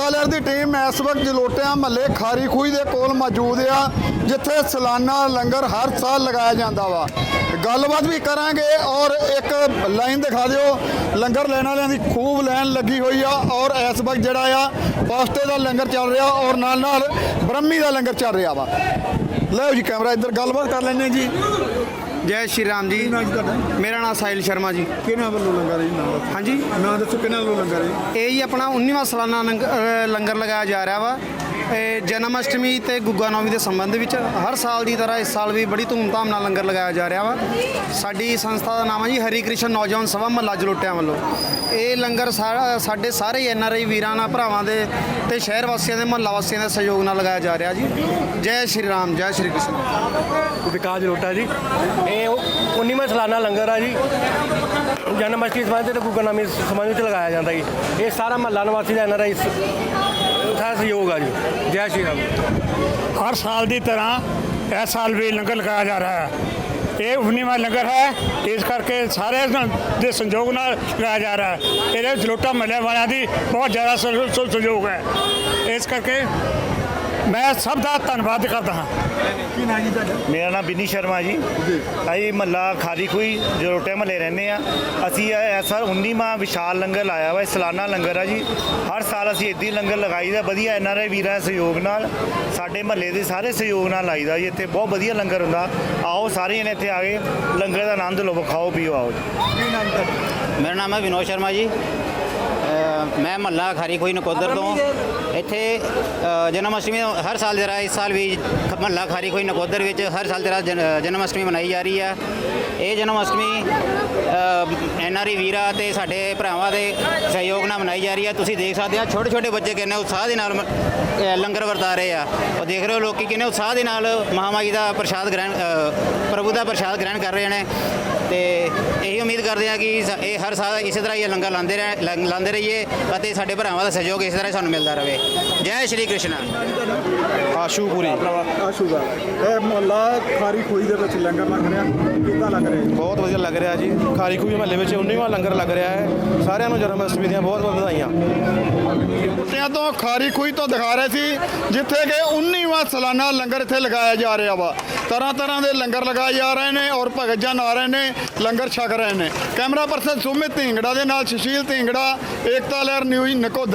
ਏਕਤਾ ਲਹਿਰ ਦੀ ਟੀਮ ਇਸ ਵਕਤ ਜਲੋਟਿਆਂ ਮਹੱਲੇ ਖਾਰੀ ਖੂਹੀ ਦੇ ਕੋਲ ਮੌਜੂਦ ਆ, ਜਿੱਥੇ ਸਾਲਾਨਾ ਲੰਗਰ ਹਰ ਸਾਲ ਲਗਾਇਆ ਜਾਂਦਾ ਵਾ। ਗੱਲਬਾਤ ਵੀ ਕਰਾਂਗੇ ਔਰ ਇੱਕ ਲਾਈਨ ਦਿਖਾ ਦਿਓ। ਲੰਗਰ ਲੈਣ ਵਾਲਿਆਂ ਦੀ ਖੂਬ ਲਾਈਨ ਲੱਗੀ ਹੋਈ ਆ ਔਰ ਇਸ ਵਕਤ ਜਿਹੜਾ ਆ, ਪਾਸਤੇ ਦਾ ਲੰਗਰ ਚੱਲ ਰਿਹਾ ਔਰ ਨਾਲ ਨਾਲ ਬ੍ਰਹਮੀ ਦਾ ਲੰਗਰ ਚੱਲ ਰਿਹਾ ਵਾ। ਲਓ ਜੀ ਕੈਮਰਾ, ਇੱਧਰ ਗੱਲਬਾਤ ਕਰ ਲੈਂਦੇ ਜੀ। ਜੈ ਸ਼੍ਰੀ ਰਾਮ ਜੀ। ਨਾਮ ਜੀ ਤੁਹਾਡਾ? ਮੇਰਾ ਨਾਮ ਸਾਹਿਲ ਸ਼ਰਮਾ ਜੀ। ਕਿਹਨਾਂ ਵੱਲੋਂ ਲੰਗਰ ਹੈ ਜੀ? ਨਾਮ ਹਾਂਜੀ। ਨਾਂ ਦੱਸੋ ਕਿਹਨਾਂ ਵੱਲੋਂ ਲੰਗਰ ਹੈ ਇਹ ਜੀ ਆਪਣਾ 19ਵਾਂ ਸਾਲਾਨਾ ਲੰਗ- ਅਹ ਲੰਗਰ ਲਗਾਇਆ ਜਾ ਰਿਹਾ ਵਾ। ਜਨਮ ਅਸ਼ਟਮੀ ਤੇ ਗੁੱਗਾ ਨੌਮੀ ਦੇ ਸੰਬੰਧ ਵਿੱਚ ਹਰ ਸਾਲ ਦੀ ਤਰ੍ਹਾਂ ਇਸ ਸਾਲ ਵੀ ਬੜੀ ਧੂਮਧਾਮ ਨਾਲ ਲੰਗਰ ਲਗਾਇਆ ਜਾ ਰਿਹਾ ਵਾ। ਸਾਡੀ ਸੰਸਥਾ ਦਾ ਨਾਮ ਹੈ ਜੀ ਹਰੀ ਕ੍ਰਿਸ਼ਨ ਨੌਜਵਾਨ ਸਭਾ ਮਹੱਲਾ ਜਲੋਟਿਆਂ ਵੱਲੋਂ। ਇਹ ਲੰਗਰ ਸਾਰਾ ਸਾਡੇ ਸਾਰੇ ਐਨ ਆਰ ਆਈ ਵੀਰਾਂ ਨਾਲ, ਭਰਾਵਾਂ ਦੇ ਤੇ ਸ਼ਹਿਰ ਵਾਸੀਆਂ ਦੇ, ਮਹੱਲਾ ਵਾਸੀਆਂ ਦੇ ਸਹਿਯੋਗ ਨਾਲ ਲਗਾਇਆ ਜਾ ਰਿਹਾ ਜੀ। ਜੈ ਸ਼੍ਰੀ ਰਾਮ, ਜੈ ਸ਼੍ਰੀ ਕ੍ਰਿਸ਼ਨ। ਵਿਕਾਸ ਜਲੋਟਾ ਜੀ। ਇਹ 19ਵਾਂ ਸਾਲਾਨਾ ਲੰਗਰ ਆ ਜੀ। ਜਨਮ ਅਸ਼ਟਮੀ ਸਮਾਜ ਤੇ ਗੁੱਗਾ ਨੌਮੀ ਸੰਬੰਧ ਵਿੱਚ ਲਗਾਇਆ ਜਾਂਦਾ ਜੀ। ਇਹ ਸਾਰਾ ਮਹੱਲਾ ਨਿਵਾਸੀ ਦਾ ਐੱਨ ਆਰ ਆਈ ਸਾਰਾ ਸਹਿਯੋਗ ਆ ਜੀ। ਜੈ ਸ਼੍ਰੀ ਰਾਮ। ਹਰ ਸਾਲ ਦੀ ਤਰ੍ਹਾਂ ਇਸ ਸਾਲ ਵੀ ਲੰਗਰ ਲਗਾਇਆ ਜਾ ਰਿਹਾ ਹੈ। ਇਹ 19ਵਾਂ ਲੰਗਰ ਹੈ। ਇਸ ਕਰਕੇ ਸਾਰੇ ਦੇ ਸੰਯੋਗ ਨਾਲ ਲਗਾਇਆ ਜਾ ਰਿਹਾ ਹੈ। ਇਹਦੇ ਜਲੋਟਾ ਮਹੱਲੇ ਵਾਲਿਆਂ ਦੀ ਬਹੁਤ ਜ਼ਿਆਦਾ ਸਹਿਯੋਗ ਹੈ। ਇਸ ਕਰਕੇ ਮੈਂ ਸਭ ਦਾ ਧੰਨਵਾਦ ਕਰਦਾ ਹਾਂ। ਕੀ ਨਾਂ ਜੀ ਤੁਹਾਡਾ? ਮੇਰਾ ਨਾਮ ਬਿਨੀ ਸ਼ਰਮਾ ਜੀ। ਅਸੀਂ ਮਹੱਲਾ ਖਾਰੀ ਖੂਈ ਜਰੋਟੇ ਮਹੱਲੇ ਰਹਿੰਦੇ ਆ ਅਸੀਂ ਇਹ ਇਸ ਵਾਰ 19ਵਾਂ ਵਿਸ਼ਾਲ ਲੰਗਰ ਲਾਇਆ ਵਾ ਇਹ ਸਾਲਾਨਾ ਲੰਗਰ ਆ ਜੀ। ਹਰ ਸਾਲ ਅਸੀਂ ਇੱਦਾਂ ਹੀ ਲੰਗਰ ਲਗਾਈਦਾ ਵਧੀਆ ਐਨ ਆਰ ਆਈ ਵੀਰਾਂ ਦੇ ਸਹਿਯੋਗ ਨਾਲ ਸਾਡੇ ਮਹੱਲੇ ਦੇ ਸਾਰੇ ਸਹਿਯੋਗ ਨਾਲ ਲਾਈਦਾ ਜੀ। ਇੱਥੇ ਬਹੁਤ ਵਧੀਆ ਲੰਗਰ ਹੁੰਦਾ। ਆਓ ਸਾਰੇ ਜਣੇ ਇੱਥੇ ਆ ਕੇ ਲੰਗਰ ਦਾ ਆਨੰਦ ਲਵੋ ਖਾਓ ਪੀਓ ਆਓ ਜੀ। ਕੀ ਨਾਮ ਤੁਹਾਡਾ? ਮੇਰਾ ਨਾਮ ਹੈ ਵਿਨੋਦ ਸ਼ਰਮਾ ਜੀ। ਮੈਂ ਮਹੱਲਾ ਖਾਰੀ ਖੋਈ ਨਕੋਦਰ ਤੋਂ। ਇੱਥੇ ਜਨਮ ਅਸ਼ਟਮੀ ਹਰ ਸਾਲ ਤਰ੍ਹਾਂ ਇਸ ਸਾਲ ਵੀ ਮਹੱਲਾ ਖਾਰੀ ਖੋਈ ਨਕੋਦਰ ਵਿੱਚ ਹਰ ਸਾਲ ਜਨ- ਜਨਮ ਅਸ਼ਟਮੀ ਮਨਾਈ ਜਾ ਰਹੀ ਹੈ ਇਹ ਜਨਮ ਅਸ਼ਟਮੀ ਐਨ ਆਰ ਆਈ ਵੀਰਾਂ ਤੇ ਸਾਡੇ ਭਰਾਵਾਂ ਦੇ ਸਹਿਯੋਗ ਨਾਲ ਮਨਾਈ ਜਾ ਰਹੀ ਹੈ। ਤੁਸੀਂ ਦੇਖ ਸਕਦੇ ਆ ਛੋਟੇ ਛੋਟੇ ਬੱਚੇ ਕਿੰਨੇ ਉਤਸ਼ਾਹ ਦੇ ਨਾਲ ਲੰਗਰ ਵਰਤਾ ਰਹੇ ਆ। ਉਹ ਦੇਖ ਰਹੇ ਹੋ ਲੋਕੀ ਕਿੰਨੇ ਉਤਸ਼ਾਹ ਦੇ ਨਾਲ ਮਹਾਮਾਈ ਦਾ ਪ੍ਰਸ਼ਾਦ ਗ੍ਰਹਿਣ ਪ੍ਰਭੂ ਦਾ ਪ੍ਰਸ਼ਾਦ ਗ੍ਰਹਿਣ ਕਰ ਰਹੇ ਨੇ। ਤੇ ਇਹੀ ਉਮੀਦ ਕਰਦੇ ਆ ਕਿ ਸ- ਇਹ ਹਰ ਸਾਲ ਇਸੇ ਤਰ੍ਹਾਂ ਹੀ ਲੰਗਰ ਲਾਉਂਦੇ ਰਹਿ ਲੰਗ- ਲਾਉਂਦੇ ਰਹੀਏ ਅਤੇ ਸਾਡੇ ਭਰਾਵਾਂ ਦਾ ਸਹਿਯੋਗ ਇਸੇ ਤਰ੍ਹਾਂ ਹੀ ਸਾਨੂੰ ਮਿਲਦਾ ਰਹੇ। ਜੈ ਸ਼੍ਰੀ ਕ੍ਰਿਸ਼ਨ। ਆਸ਼ੂਪੁਰੀ ਆਸ਼ੂਗਾ ਇਹ ਮੁਹੱਲਾ ਖਾਰੀ ਖੋਈ ਦੇ ਵਿੱਚ ਲੰਗਰ ਲੱਗ ਰਿਹਾ ਕਿੱਦਾਂ ਲੱਗ ਰਿਹਾ? ਬਹੁਤ ਵਧੀਆ ਲੱਗ ਰਿਹਾ ਜੀ। ਖਾਰੀਖੂਹੀ ਮਹੱਲੇ ਵਿੱਚ 19ਵਾਂ ਲੰਗਰ ਲੱਗ ਰਿਹਾ ਹੈ। ਸਾਰਿਆਂ ਨੂੰ ਜਨਮ ਅਸ਼ਟਮੀ ਦੀਆਂ ਬਹੁਤ ਬਹੁਤ ਵਧਾਈਆਂ। ਕੁੱਤਿਆਂ ਤੋਂ ਖਾਰੀ ਖੂਹੀ ਤੋਂ ਦਿਖਾ ਰਹੇ ਸੀ ਜਿੱਥੇ ਕਿ 19ਵਾਂ ਸਾਲਾਨਾ ਲੰਗਰ ਇੱਥੇ ਲਗਾਇਆ ਜਾ ਰਿਹਾ ਵਾ। ਤਰ੍ਹਾਂ ਤਰ੍ਹਾਂ ਦੇ ਲੰਗਰ ਲਗਾਏ ਜਾ ਰਹੇ ਨੇ ਔਰ ਭਗਤ ਜਨ ਆ ਰਹੇ ਨੇ ਲੰਗਰ ਛਕ ਰਹੇ ਨੇ। ਕੈਮਰਾ ਪਰਸਨ ਸੁਮਿਤ ਢਿੰਗੜਾ ਦੇ ਨਾਲ ਸੁਸ਼ੀਲ ਢਿੰਗੜਾ ਏਕਤਾ ਲਹਿਰ ਨਿਊਜ਼ ਨਕੋਦਾ